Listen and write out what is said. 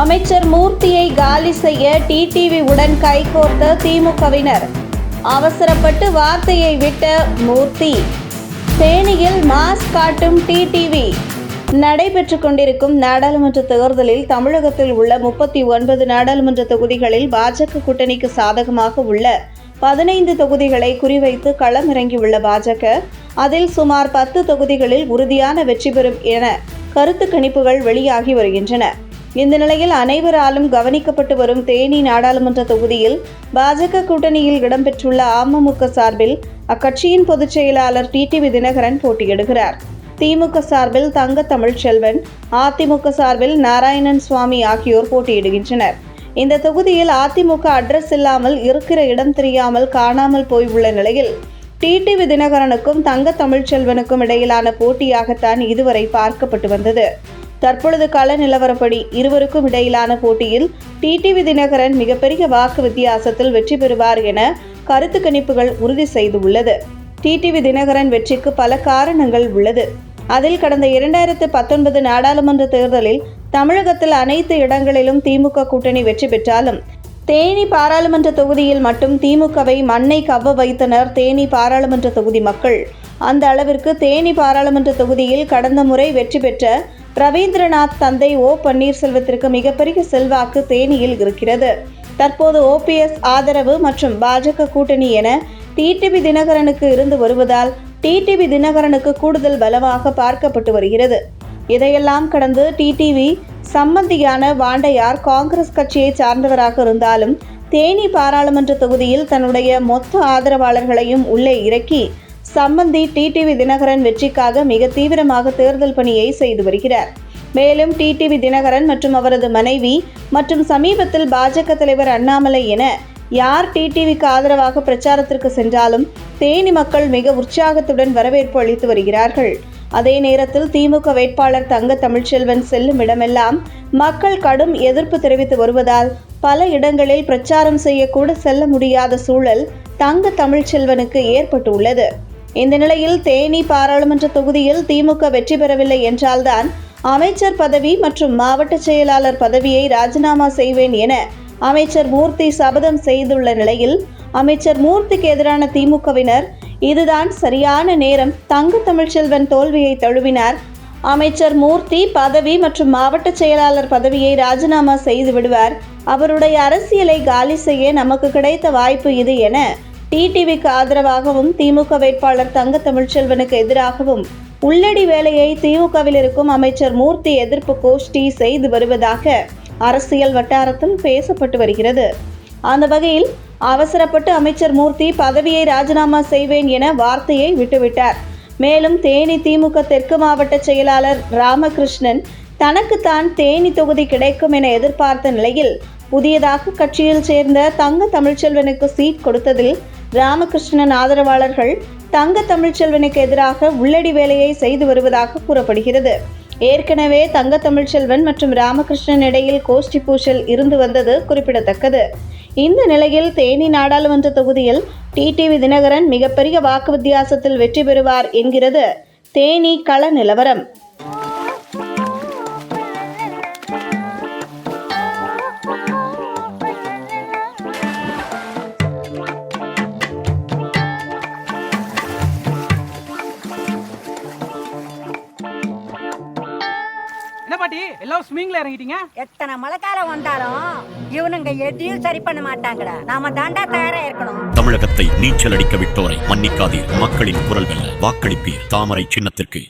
அமைச்சர் மூர்த்தியை காலி செய்ய டிடிவி உடன் கைகோர்த்த திமுகவினர். அவசரப்பட்டு வார்த்தையை விட்ட மூர்த்தி தேனியில் மாஸ் காட்டும் டிடிவி. நடைபெற்றுக் கொண்டிருக்கும் நாடாளுமன்ற தேர்தலில் தமிழகத்தில் உள்ள முப்பத்தி ஒன்பது நாடாளுமன்ற தொகுதிகளில் பாஜக கூட்டணிக்கு சாதகமாக உள்ள பதினைந்து தொகுதிகளை குறிவைத்து களமிறங்கியுள்ள பாஜக அதில் சுமார் பத்து தொகுதிகளில் உறுதியான வெற்றி பெறும் என கருத்து கணிப்புகள் வெளியாகி வருகின்றன. இந்த நிலையில் அனைவராலும் கவனிக்கப்பட்டு வரும் தேனி நாடாளுமன்ற தொகுதியில் பாஜக கூட்டணியில் இடம்பெற்றுள்ள அமமுக சார்பில் அக்கட்சியின் பொதுச் செயலாளர் டிடிவி தினகரன் போட்டியிடுகிறார். திமுக சார்பில் தங்க தமிழ்ச்செல்வன் அதிமுக சார்பில் நாராயணன் சுவாமி ஆகியோர் போட்டியிடுகின்றனர். இந்த தொகுதியில் அதிமுக அட்ரஸ் இல்லாமல் இருக்கிற இடம் தெரியாமல் காணாமல் போய் உள்ள நிலையில் டிடிவி தினகரனுக்கும் தங்க தமிழ்ச்செல்வனுக்கும் இடையிலான போட்டியாகத்தான் இதுவரை பார்க்கப்பட்டு வந்தது. தற்பொழுது கள நிலவரப்படி இருவருக்கும் இடையிலான போட்டியில் டிடிவி தினகரன் மிகப்பெரிய வாக்கு வித்தியாசத்தில் வெற்றி பெறுவார் என கருத்து கணிப்புகள் உறுதி செய்துள்ளது. டிடிவி தினகரன் வெற்றிக்கு பல காரணங்கள் உள்ளது. அதில் கடந்த இரண்டாயிரத்து பத்தொன்பது நாடாளுமன்ற தேர்தலில் தமிழகத்தில் அனைத்து இடங்களிலும் திமுக கூட்டணி வெற்றி பெற்றாலும் தேனி பாராளுமன்ற தொகுதியில் மட்டும் திமுகவை மண்ணை கவ்வ வைத்தனர் தேனி பாராளுமன்ற தொகுதி மக்கள். அந்த அளவிற்கு தேனி பாராளுமன்ற தொகுதியில் கடந்த முறை வெற்றி பெற்ற ரவீந்திரநாத் தந்தை ஓ பன்னீர்செல்வத்திற்கு மிகப்பெரிய செல்வாக்கு தேனியில் இருக்கிறது. தற்போது ஓபிஎஸ் ஆதரவு மற்றும் பாஜக கூட்டணி என டிடிவி தினகரனுக்கு இருந்து வருவதால் டிடிவி தினகரனுக்கு கூடுதல் பலமாக பார்க்கப்பட்டு வருகிறது. இதையெல்லாம் கடந்து டிடிவி சம்பந்தியான வாண்டையார் காங்கிரஸ் கட்சியை சார்ந்தவராக இருந்தாலும் தேனி பாராளுமன்ற தொகுதியில் தன்னுடைய மொத்த ஆதரவாளர்களையும் உள்ளே இறக்கி சம்பந்தி டிடிவி தினகரன் வெற்றிக்காக மிக தீவிரமாக தேர்தல் பணியை செய்து வருகிறார். மேலும் டிடிவி தினகரன் மற்றும் அவரது மனைவி மற்றும் சமீபத்தில் பாஜக தலைவர் அண்ணாமலை என யார் டிடிவிக்கு ஆதரவாக பிரச்சாரத்திற்கு சென்றாலும் தேனி மக்கள் மிக உற்சாகத்துடன் வரவேற்பு அளித்து வருகிறார்கள். அதே நேரத்தில் திமுக வேட்பாளர் தங்க தமிழ்ச்செல்வன் செல்லும் இடமெல்லாம் மக்கள் கடும் எதிர்ப்பு தெரிவித்து வருவதால் பல இடங்களில் பிரச்சாரம் செய்யக்கூட செல்ல முடியாத சூழல் தங்க தமிழ்ச்செல்வனுக்கு ஏற்பட்டுள்ளது. இந்த நிலையில் தேனி பாராளுமன்ற தொகுதியில் திமுக வெற்றி பெறவில்லை என்றால்தான் அமைச்சர் பதவி மற்றும் மாவட்ட செயலாளர் பதவியை ராஜினாமா செய்வேன் என அமைச்சர் மூர்த்தி சபதம் செய்துள்ள நிலையில் அமைச்சர் மூர்த்திக்கு எதிரான திமுகவினர் இதுதான் சரியான நேரம். தங்க தமிழ்ச்செல்வன் தோல்வியை தழுவினார். அமைச்சர் மூர்த்தி பதவி மற்றும் மாவட்ட செயலாளர் பதவியை ராஜினாமா செய்து விடுவார். அவருடைய அரசியலை காலி செய்ய நமக்கு கிடைத்த வாய்ப்பு இது என டிடிவிக்கு ஆதரவாகவும் திமுக வேட்பாளர் தங்க தமிழ்ச்செல்வனுக்கு எதிராகவும் உள்ளடி வேலையை திமுகவில் இருக்கும் அமைச்சர் மூர்த்தி எதிர்ப்பு கோஷ்டி செய்து வருவதாக அரசியல் வட்டாரத்தில் பேசப்பட்டு வருகிறது. அந்த வகையில் அவசரப்பட்டு அமைச்சர் மூர்த்தி பதவியை ராஜினாமா செய்வேன் என வார்த்தையை விட்டுவிட்டார். மேலும் தேனி திமுக தெற்கு மாவட்ட செயலாளர் ராமகிருஷ்ணன் தனக்குத்தான் தேனி தொகுதி கிடைக்கும் என எதிர்பார்த்த நிலையில் புதியதாக கட்சியில் சேர்ந்த தங்க தமிழ்ச்செல்வனுக்கு சீட் கொடுத்ததில் ராமகிருஷ்ணன் ஆதரவாளர்கள் தங்க தமிழ்ச்செல்வனுக்கு எதிராக உள்ளடி வேலையை செய்து வருவதாக கூறப்படுகிறது. ஏற்கனவே தங்க தமிழ்ச்செல்வன் மற்றும் ராமகிருஷ்ணன் இடையில் கோஷ்டி பூசல் இருந்து வந்தது குறிப்பிடத்தக்கது. இந்த நிலையில் தேனி நாடாளுமன்ற தொகுதியில் டிடிவி தினகரன் மிகப்பெரிய வாக்கு வித்தியாசத்தில் வெற்றி பெறுவார் என்கிறது தேனி கள நிலவரம். என்ன பாட்டி எல்லாம் ஸ்விமிங்ல இறங்கிட்டீங்க? எத்தனை மழைக்காலம் வந்தாலும் இவனுங்க எதையும் சரி பண்ண மாட்டாங்கடா. நாம தாண்டா தயாரா இருக்கணும். தமிழகத்தை நீச்சல் அடிக்க விட்டோரை மன்னிக்காதீர். மக்களின் குரல் வெல்ல வாக்களிப்பீர். தாமரை சின்னத்திற்கு.